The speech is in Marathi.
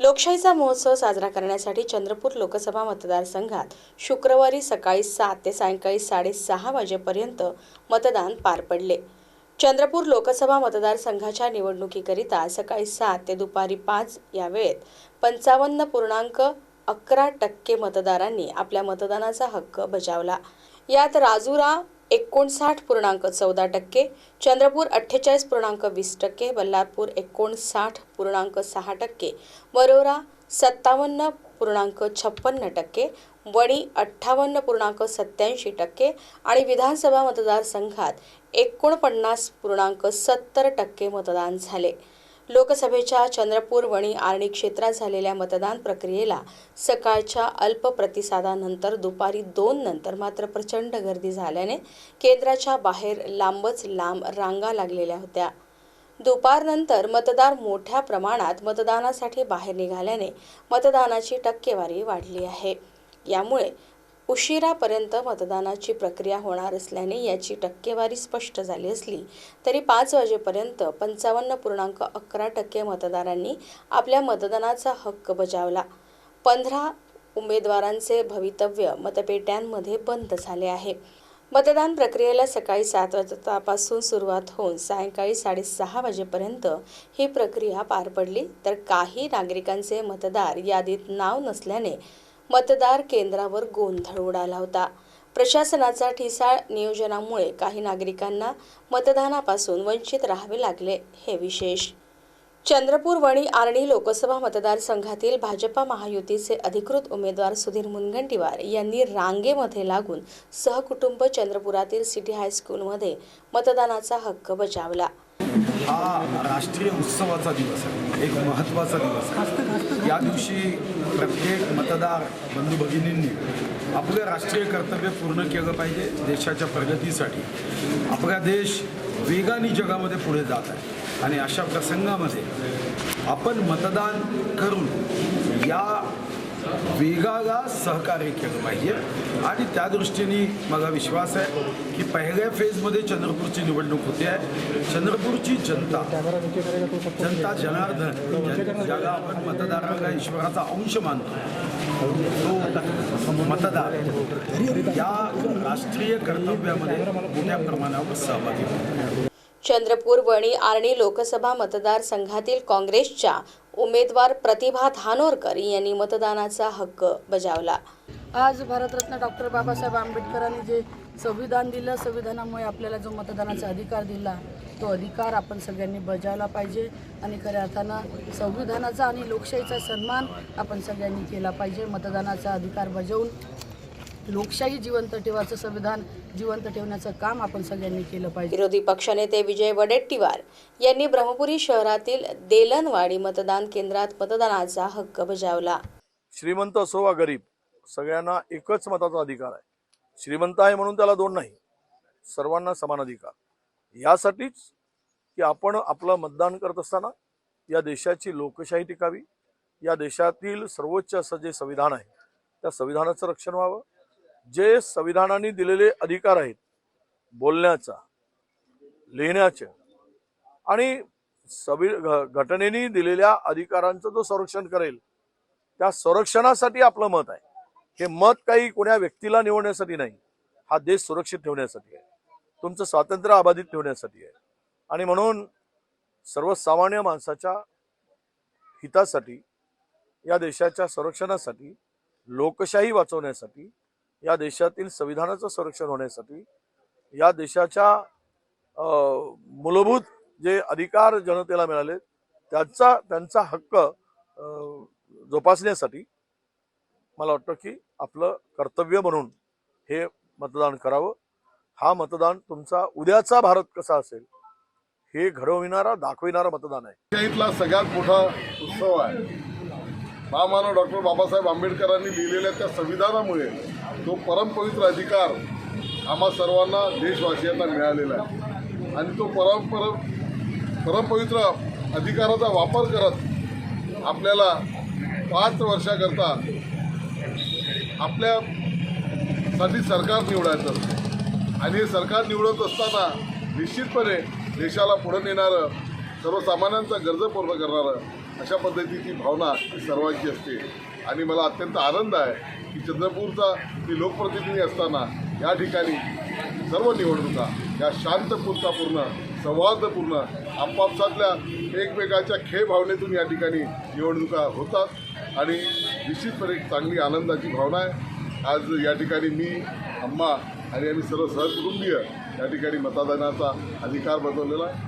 लोकशाहीचा महोत्सव साजरा करण्यासाठी चंद्रपूर लोकसभा मतदारसंघात शुक्रवारी सकाळी सात ते सायंकाळी साडेसहा वाजेपर्यंत मतदान पार पडले. चंद्रपूर लोकसभा मतदारसंघाच्या निवडणुकीकरिता सकाळी सात ते दुपारी पाच या वेळेत पंचावन्न पूर्णांक अकरा टक्के मतदारांनी आपल्या मतदानाचा हक्क बजावला. यात राजुरा एकोणसाठ पूर्णांक चौदा टक्के चंद्रपूर अठ्ठेचाळीस पूर्णांक वीस टक्के बल्लारपूर एकोणसाठ पूर्णांक सहा टक्के वरोरा सत्तावन्न पूर्णांक छप्पन्न टक्के वणी अठ्ठावन्न पूर्णांक सत्याऐंशी टक्के आणि विधानसभा मतदारसंघात एकोणपन्नास पूर्णांक सत्तर टक्के मतदान झाले. लोकसभेच्या चंद्रपूर वणी आर्णी क्षेत्रात झालेल्या मतदान प्रक्रियेला सकाळच्या अल्प प्रतिसादानंतर दुपारी दोन नंतर मात्र प्रचंड गर्दी झाल्याने केंद्राच्या बाहेर लांबच लांब रांगा लागलेल्या होत्या. दुपारनंतर मतदार मोठ्या प्रमाणात मतदानासाठी बाहेर निघाल्याने मतदानाची टक्केवारी वाढली आहे. यामुळे उशिरापर्यंत मतदानाची प्रक्रिया होणार असल्याने याची टक्केवारी स्पष्ट झाली असली तरी पाच वाजेपर्यंत पंचावन्न पूर्णांक अकरा टक्के मतदारांनी आपल्या मतदानाचा हक्क बजावला. पंधरा उमेदवारांचे भवितव्य मतपेट्यांमध्ये बंद झाले आहे. मतदान प्रक्रियेला सकाळी सात वाजतापासून सुरुवात होऊन सायंकाळी साडेसहा वाजेपर्यंत ही प्रक्रिया पार पडली. तर काही नागरिकांचे मतदार यादीत नाव नसल्याने मतदार केंद्रावर गोंधळ उडाला होता. प्रशासनाचा ठिसाळ नियोजनामुळे काही नागरिकांना मतदानापासून वंचित राहावे लागले हे विशेष. चंद्रपूर वणी आर्णी लोकसभा मतदारसंघातील भाजपा महायुतीचे अधिकृत उमेदवार सुधीर मुनगंटीवार यांनी रांगेमध्ये लागून सहकुटुंब चंद्रपुरातील सिटी हायस्कूलमध्ये मतदानाचा हक्क बजावला. हा राष्ट्रीय उत्सवाचा दिवस आहे. एक महत्त्वाचा दिवस आहे. या दिवशी प्रत्येक मतदार बंधू भगिनींनी आपलं राष्ट्रीय कर्तव्य पूर्ण केलं पाहिजे देशाच्या प्रगतीसाठी. आपला देश वेगाने जगामध्ये पुढे जात आहे. आणि अशा प्रसंगामध्ये आपण मतदान करून या वेगाला सहकार्य केलं पाहिजे. आणि त्या दृष्टीने मला विश्वास आहे की पहिल्या फेजमध्ये चंद्रपूरची निवडणूक होते. आहे चंद्रपूरची जनता जनता जनार्दन ज्याला आपण मतदाराला ईश्वराचा अंश मानतो तो मतदार या राष्ट्रीय कर्तव्यामध्ये मोठ्या प्रमाणावर सहभागी चंद्रपूर वणी आर्णी लोकसभा मतदारसंघातील काँग्रेसच्या उमेदवार प्रतिभा धानोरकर यांनी मतदानाचा हक्क बजावला. आज भारतरत्न डॉक्टर बाबासाहेब आंबेडकरांनी जे संविधान दिलं संविधानामुळे आपल्याला जो मतदानाचा अधिकार दिला तो अधिकार आपण सगळ्यांनी बजावला पाहिजे आणि खऱ्या अर्थानं संविधानाचा आणि लोकशाहीचा सन्मान आपण सगळ्यांनी केला पाहिजे. मतदानाचा अधिकार बजावून लोकशाही जिवंत ठेवायचं संविधान जिवंत ठेवण्याचं काम आपण सगळ्यांनी केलं पाहिजे. विरोधी पक्षनेते विजय वडेट्टीवार यांनी ब्रह्मपुरी शहरातील देलनवाडी मतदान केंद्रात मतदानाचा हक्क बजावला. श्रीमंत असो वा गरीब सगळ्यांना एकच मताचा अधिकार आहे. श्रीमंत आहे म्हणून त्याला दोन नाही सर्वांना समान अधिकार. यासाठीच की आपण आपलं मतदान करत असताना या देशाची लोकशाही टिकावी या देशातील सर्वोच्च असं जे संविधान आहे त्या संविधानाचं रक्षण व्हावं जे संविधानाने दिलेले अधिकार आहेत बोलण्याचा लिहिण्याचे आणि संवि घ- घटनेने दिलेल्या अधिकारांचं जो संरक्षण करेल त्या संरक्षणासाठी आपलं मत आहे. हे मत काही कोण्या व्यक्तीला निवडण्यासाठी नाही. हा देश सुरक्षित ठेवण्यासाठी आहे. तुमचं स्वातंत्र्य अबाधित ठेवण्यासाठी आहे. आणि म्हणून सर्वसामान्य माणसाच्या हितासाठी या देशाच्या संरक्षणासाठी लोकशाही वाचवण्यासाठी या देशातील संविधानाचं संरक्षण होण्यासाठी या देशाच्या मूलभूत जे अधिकार जनतेला मिळाले त्यांचा त्यांचा हक्क जोपासण्यासाठी मला वाटतं की आपलं कर्तव्य म्हणून हे मतदान करावं. हा मतदान तुमचा उद्याचा भारत कसा असेल हे घडविणारा दाखविणारा मतदान आहे. इथला सगळ्यात मोठा उत्सव आहे. महामानव डॉक्टर बाबासाहेब आंबेडकरांनी लिहिलेल्या त्या संविधानामुळे तो परमपवित्र अधिकार आम्हा सर्वांना देशवासियांना मिळालेला आहे. आणि तो परमपर परमपवित्र अधिकाराचा वापर करत आपल्याला पाच वर्षाकरता आपल्यासाठी सरकार निवडायचं असतं. आणि हे सरकार निवडत असताना निश्चितपणे देशाला पुढे नेणारं सर्वसामान्यांचा गरज पूर्ण करणारं अशा पद्धतीची भावना ही सर्वांची असते. आणि मला अत्यंत आनंद आहे की चंद्रपूरचा मी लोकप्रतिनिधी असताना या ठिकाणी सर्व निवडणुका या शांतपूर्तापूर्ण संवादपूर्ण आपापसातल्या एकमेकाच्या खेळ भावनेतून या ठिकाणी निवडणुका होतात. आणि निश्चितपणे एक चांगली आनंदाची भावना आहे. आज या ठिकाणी मी अम्मा आणि आम्ही सर्व सहकुटुंबीय या ठिकाणी मतदानाचा अधिकार बजावलेला आहे.